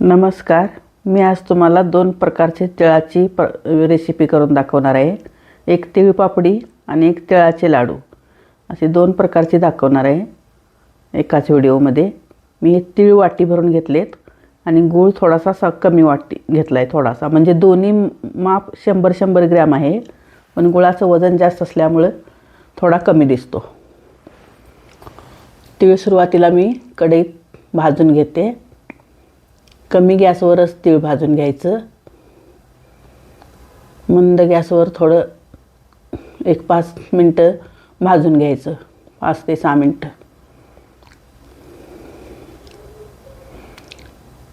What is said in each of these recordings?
नमस्कार. मी आज तुम्हाला दोन प्रकारचे तिळाची प रेसिपी करून दाखवणार आहे. एक तिळ पापडी आणि एक तिळाचे लाडू. असे दोन प्रकारचे दाखवणार आहे एकाच व्हिडिओमध्ये. मी हे तिळ वाटी भरून घेतलेत आणि गूळ थोडासा सा कमी वाटी घेतला आहे थोडासा. म्हणजे दोन्ही माप शंभर शंभर ग्रॅम आहे. पण गुळाचं वजन जास्त असल्यामुळं थोडा कमी दिसतो. तिळ सुरुवातीला मी कढईत भाजून घेते. कमी गॅसवरच तीळ भाजून घ्यायचं. मंद गॅसवर थोडं एक पाच मिनटं भाजून घ्यायचं. पाच ते सहा मिनटं.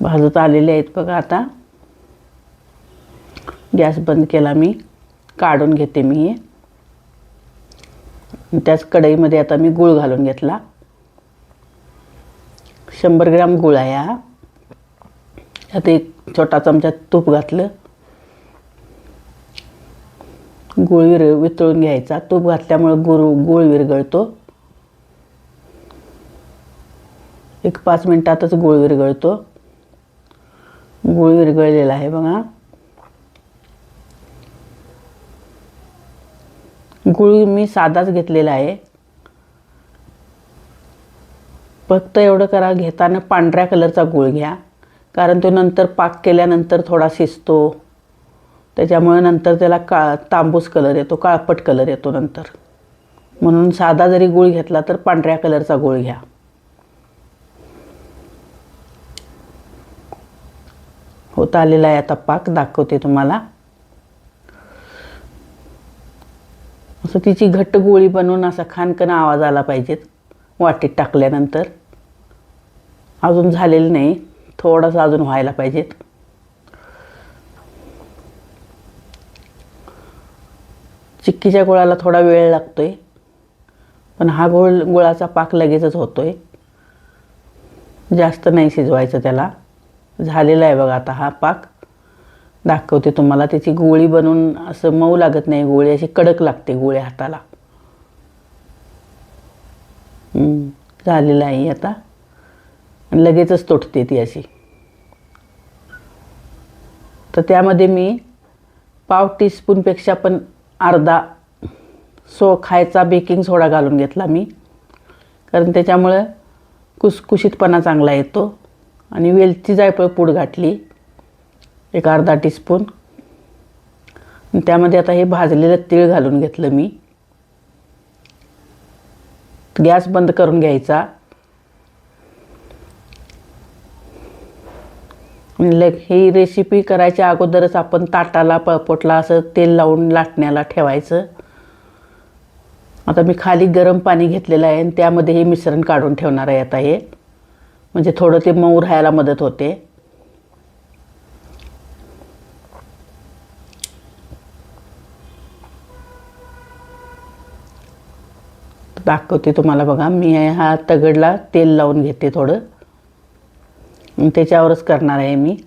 भाजत आलेले आहेत बघा आता. गॅस बंद केला मी. काढून घेते मी हे. त्याच कढईमध्ये आता मी गूळ घालून घेतला. शंभर ग्राम गूळ आहे हा. त्यात एक छोटा चमचा तूप घातलं. गुळ विर वितळून घ्यायचा. तूप घातल्यामुळं गुळ गूळ विरघळतो. एक पाच मिनटातच गुळ विरघळतो. गुळ विरघळलेला आहे बघा. गूळ मी साधाच घेतलेला आहे. फक्त एवढं करा घेताना पांढऱ्या कलरचा गुळ घ्या. कारण तो नंतर पाक केल्यानंतर थोडा शिजतो. त्याच्यामुळे नंतर त्याला का तांबूस कलर येतो काळपट कलर येतो नंतर. म्हणून साधा जरी गूळ घेतला तर पांढऱ्या कलरचा गूळ घ्या. होत आलेला आहे आता पाक दाखवते तुम्हाला. असं तिची घट्ट गोळी बनवून असा खानकन आवाज आला पाहिजेत वाटीत टाकल्यानंतर. अजून झालेलं नाही. थोडासा अजून व्हायला पाहिजेत. चिक्कीच्या गुळाला थोडा वेळ लागतो आहे पण हा गोळ गुळाचा पाक लगेचच होतो आहे जास्त नाही शिजवायचं त्याला. झालेला आहे बघा आता हा पाक. दाखवते तुम्हाला त्याची गोळी बनवून असं मऊ लागत नाही गोळी अशी कडक लागते गोळी हाताला. झालेला झालेलं आहे आता. आणि लगेचच तुटते ती अशी. तर त्यामध्ये मी पाव टीस्पूनपेक्षा पण अर्धा सो खायचा बेकिंग सोडा घालून घेतला मी. कारण त्याच्यामुळं कुसकुशीतपणा चांगला येतो. आणि वेलची जायफळ पूड घातली. एक अर्धा टीस्पून. त्यामध्ये आता हे भाजलेलं तीळ घालून घेतलं मी. गॅस बंद करून घ्यायचा. आणि ही रेसिपी करायच्या अगोदरच आपण ताटाला पळपोटला असं तेल लावून लाटण्याला ठेवायचं. आता मी खाली गरम पाणी घेतलेलं आहे आणि त्यामध्ये हे मिश्रण काढून ठेवणार आहे आता हे. म्हणजे थोडं ते मऊ राहायला मदत होते. दाखवते तुम्हाला बघा. मी हा तगडला तेल लावून घेते थोडं. त्याच्यावरच करणार आहे मी.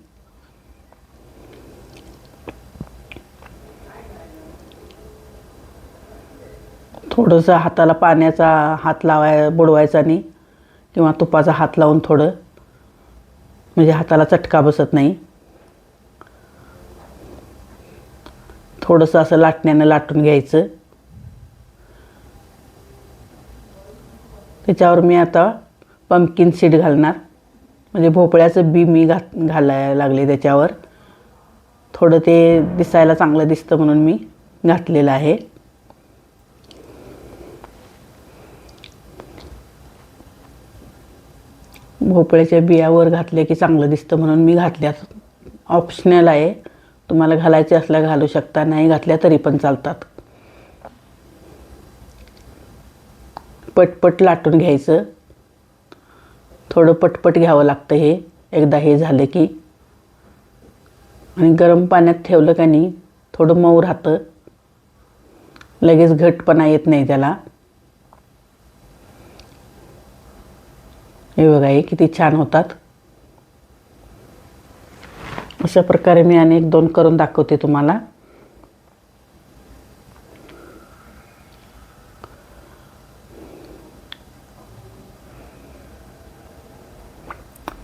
थोडंसं हाताला पाण्याचा हात लावाय बुडवायचा नाही किंवा तुपाचा हात लावून थोडं. म्हणजे हाताला चटका बसत नाही. थोडंसं असं लाटण्यानं लाटून घ्यायचं. त्याच्यावर मी आता पंपकिन सीड घालणार. म्हणजे भोपळ्याचं बी मी घात घालायला लागले त्याच्यावर. थोडं ते दिसायला चांगलं दिसतं म्हणून मी घातलेलं आहे. भोपळ्याच्या बियावर घातले की चांगलं दिसतं म्हणून मी घातल्या ऑप्शनल आहे. तुम्हाला घालायचे असल्या घालू शकता नाही घातल्या तरी पण चालतात. पटपट लाटून घ्यायचं. थोडं पटपट घ्यावं लागतं हे. एकदा हे झालं की. आणि गरम पाण्यात ठेवलं का नाही थोडं मऊ राहतं. लगेच घटपणा येत नाही त्याला. हे बघा हे किती छान होतात. अशा प्रकारे मी अनेक दोन करून दाखवते तुम्हाला.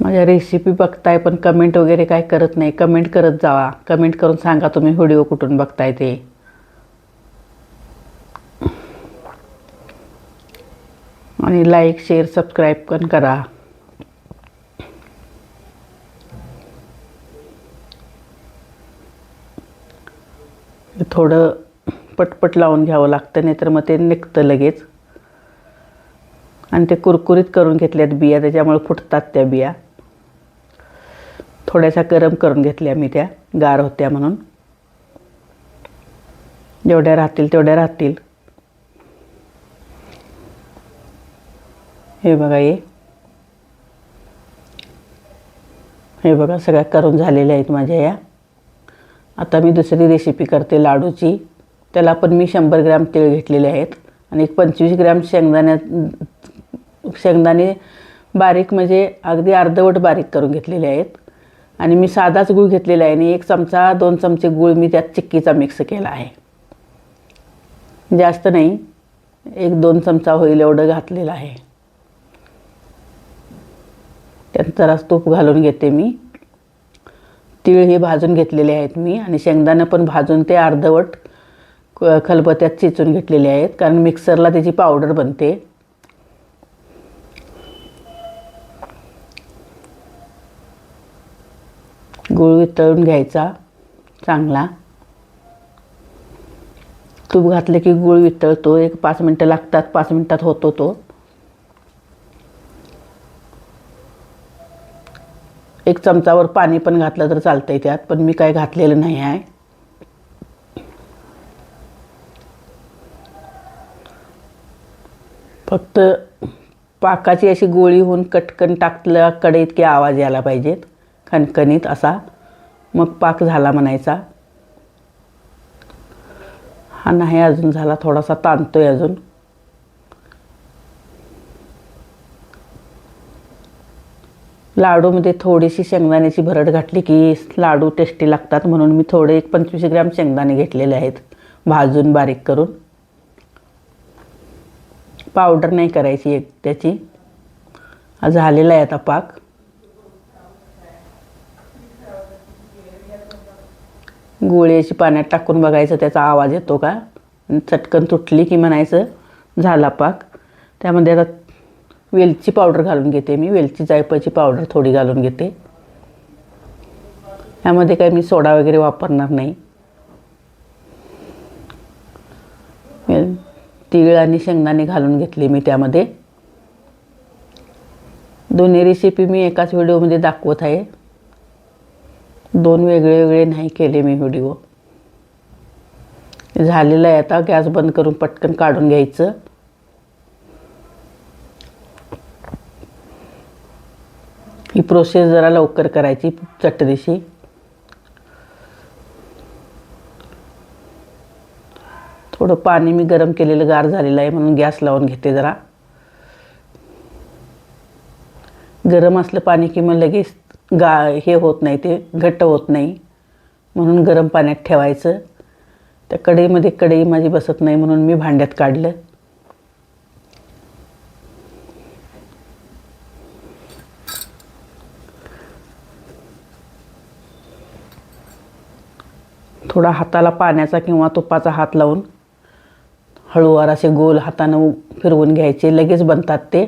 माझ्या रेसिपी बघताय पण कमेंट वगैरे काय करत नाही. कमेंट करत जावा. कमेंट करून सांगा तुम्ही व्हिडिओ कुठून बघताय ते. आणि लाईक शेअर सबस्क्राईब पण करा. थोडं पटपट लावून घ्यावं लागतं नाही तर मग ते निघतं लगेच. आणि ते कुरकुरीत करून घेतल्यात बिया त्याच्यामुळे फुटतात त्या बिया. थोड्याशा गरम करून घेतल्या मी त्या गार होत्या म्हणून. जेवढ्या राहतील तेवढ्या राहतील. हे बघा ये हे बघा सगळ्या करून झालेल्या आहेत माझ्या या. आता मी दुसरी रेसिपी करते लाडूची. त्याला पण मी शंभर ग्रॅम तीळ घेतलेले आहेत. आणि एक पंचवीस ग्रॅम शेंगदाण्या शेंगदाणे बारीक म्हणजे अगदी अर्धवट बारीक करून घेतलेले आहेत. आणि मी साधाच गूळ घेतलेला आहे आणि एक चमचा दोन चमचे गूळ मी त्यात चिक्कीचा मिक्स केला आहे. जास्त नाही एक दोन चमचा होईल एवढं घातलेलं आहे. त्यात जरा तूप घालून घेते मी. तीळ हे भाजून घेतलेले आहेत मी आणि शेंगदाणं पण भाजून ते अर्धवट क- खलबत्त्यात चिचून घेतलेले आहेत. कारण मिक्सरला त्याची पावडर बनते. गुळ वितळून घ्यायचा चांगला. तूप घातलं की गूळ वितळतो एक पाच मिनटं लागतात पाच मिनटात होतो तो. एक चमचावर पाणी पण घातलं तर चालतं आहे त्यात पण मी काय घातलेलं नाही आहे. फक्त पाकाची अशी गोळी होऊन कटकन टाकलं कडे की आवाज यायला पाहिजेत. खणखणीत असा मग पाक झाला म्हणायचा. हा नाही अजून झाला थोडासा ताणतोय अजून. लाडूमध्ये थोडीशी शेंगदाण्याची भरड घातली की लाडू टेस्टी लागतात म्हणून मी थोडे एक पंचवीस ग्रॅम शेंगदाणे घेतलेले आहेत भाजून बारीक करून. पावडर नाही करायची एक त्याची. झालेला आहे आता पाक. गोळ्याची पाण्यात टाकून बघायचं त्याचा आवाज येतो का? चटकन तुटली की म्हणायचं झाला पाक. त्यामध्ये आता वेलची पावडर घालून घेते मी. वेलची जायफळची पावडर थोडी घालून घेते. यामध्ये काही मी सोडा वगैरे वापरणार नाही. तीळ आणि शेंगदाणे घालून घेतले मी त्यामध्ये. दोन्ही रेसिपी मी एकाच व्हिडिओमध्ये दाखवत आहे. दोन वेगळे वेगळे नाही केले मी व्हिडिओ. झालेलं आहे आता गॅस बंद करून पटकन काढून घ्यायचं. ही प्रोसेस जरा लवकर करायची चटणीशी. थोडं पाणी मी गरम केलेलं गार झालेलं आहे म्हणून गॅस लावून घेते जरा. गरम असलं पाणी की मग लगेच गा हे होत नाही ते घट्ट होत नाही. म्हणून गरम पाण्यात ठेवायचं. त्या कढईमध्ये कढई माझी बसत नाही म्हणून मी भांड्यात काढलं. थोडा हाताला पाण्याचा किंवा तुपाचा हात लावून हळूवार असे गोल हातानं फिरवून घ्यायचे. लगेच बनतात ते.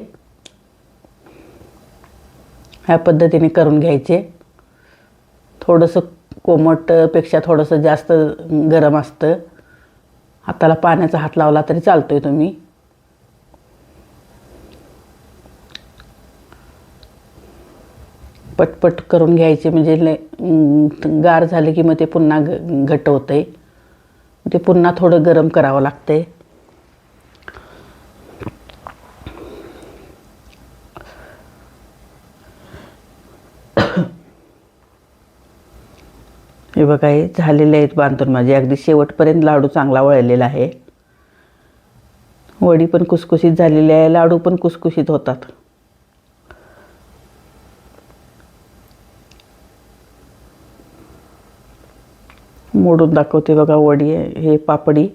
ह्या पद्धतीने करून घ्यायचे. थोडंसं कोमटपेक्षा थोडंसं जास्त गरम असतं. हाताला पाण्याचा हात लावला तरी चालतो आहे तुम्ही. पटपट करून घ्यायचे म्हणजे गार झाले की मग ते पुन्हा ग घट्ट आहे ते पुन्हा थोडं गरम करावं लागतं आहे हे बघा हे झालेले आहेत बांधून माझे. अगदी शेवटपर्यंत लाडू चांगला वळलेला आहे. वडी पण कुसकुशीत झालेली आहे लाडू पण कुसकुशीत होतात. मोडून दाखवते बघा वडी हे पापडी.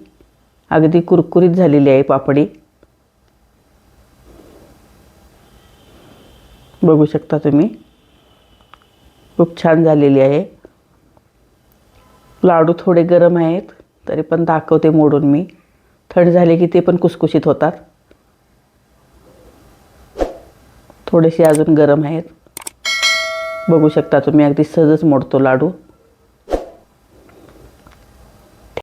अगदी कुरकुरीत झालेली आहे पापडी. बघू शकता तुम्ही. खूप छान झालेली आहे. लाडू थोडे गरम आहेत तरी पण दाखवते मोडून मी. थंड झाले की ते पण कुसकुशीत होतात. थोडेसे अजून गरम आहेत. बघू शकता तुम्ही अगदी सहजच मोडतो लाडू.